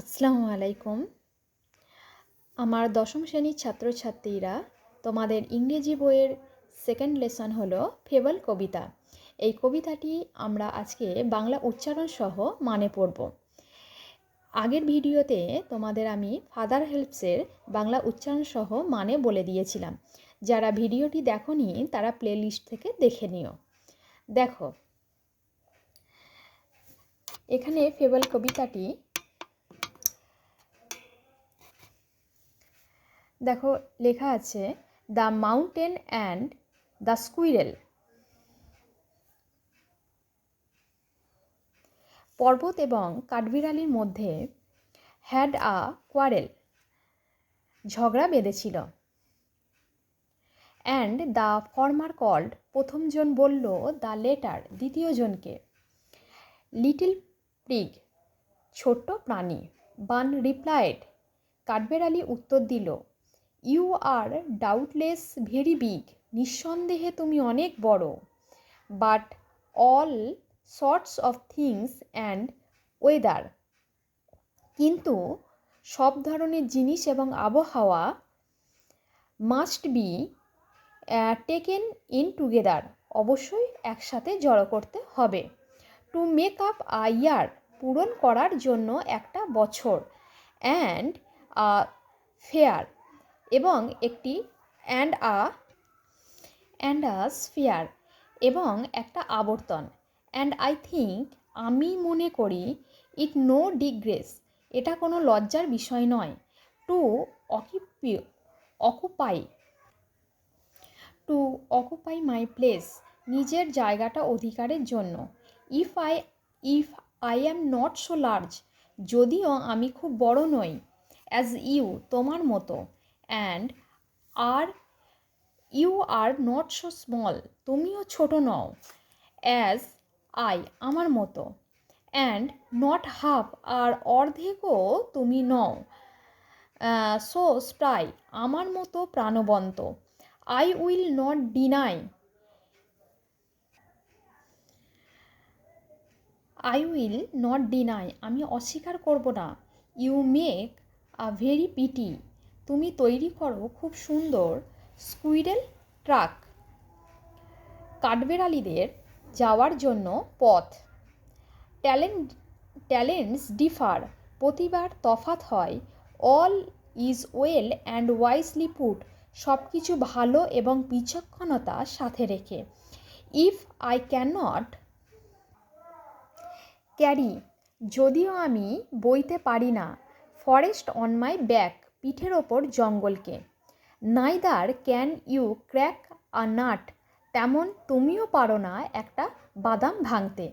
আসসালামু আলাইকুম। আমার দশম শ্রেণির ছাত্রছাত্রীরা, তোমাদের ইংরেজি বইয়ের সেকেন্ড লেসন হলো ফেবল কবিতা। এই কবিতাটি আমরা আজকে বাংলা উচ্চারণ সহ মানে পড়ব। আগের ভিডিওতে তোমাদের আমি ফাদার হেল্পসের বাংলা উচ্চারণ সহ মানে বলে দিয়েছিলাম। যারা ভিডিওটি দেখনি, তারা প্লেলিস্ট থেকে দেখে নিও। দেখো। এখানে ফেবল কবিতাটি দেখো লেখা আছে the mountain and the squirrel পর্বত এবং কাঠবিড়ালির মধ্যে হ্যাড আ কোয়ারেল ঝগড়া বেঁধেছিল। অ্যান্ড দ্য ফর্মার কল্ড প্রথমজন বলল দ্য লেটার দ্বিতীয়জনকে লিটিল প্রিগ ছোট্ট প্রাণী। বান রিপ্লাইড কাঠবেড়ালি উত্তর দিল you are doubtless very big, নিঃসন্দেহে তুমি অনেক বড়। But all sorts of things and weather. কিন্তু সব ধরনের জিনিস এবং আবহাওয়া must be taken in together, অবশ্যই একসাথে জড়ো করতে হবে। To make up a year পূরণ করার জন্য একটা বছর। And fair. এবং একটি and a and a sphere এবং একটা আবর্তন। অ্যান্ড আই থিঙ্ক আমি মনে করি ইট নো ডিগ্রেস এটা কোনো লজ্জার বিষয় নয়। To occupy occupy to occupy my place নিজের জায়গাটা অধিকারের জন্য। If I if I am not so large যদিও আমি খুব বড় নই অ্যাজ ইউ তোমার মতো। And R you are not so small তুমিও ছোট নও। অ্যাজ আই আমার মতো। অ্যান্ড নট হাফ আর অর্ধেকও তুমি নও। সো স্প্রাই আমার মতো প্রাণবন্ত। I will not deny I will not deny আমি অস্বীকার করব না। You make a very pretty তুমি তৈরি করো খুব সুন্দর স্কুইডেল ট্রাক। কাঠবেড়ালিদের যাওয়ার জন্য পথ। Talent, talents differ. প্রতিবার তফাত হয়। All is well and wisely put. সব কিছু ভালো এবং বিচক্ষণতা সাথে রেখে। If I can not carry, যদিও আমি বইতে পারি না। Forest on my back. পিঠের ওপর জঙ্গলকে। Neither can you crack a nut, তেমন তুমিও পারো না একটা বাদাম ভাঙতে।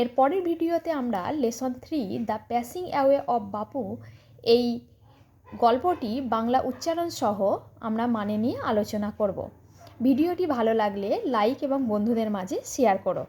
এর পরের ভিডিওতে আমরা lesson three, the passing away of Bapu, এই গল্পটি বাংলা উচ্চারণ সহ আমরা মানে নিয়ে আলোচনা করব। ভিডিওটি ভালো লাগলে লাইক এবং বন্ধুদের মাঝে শেয়ার করো।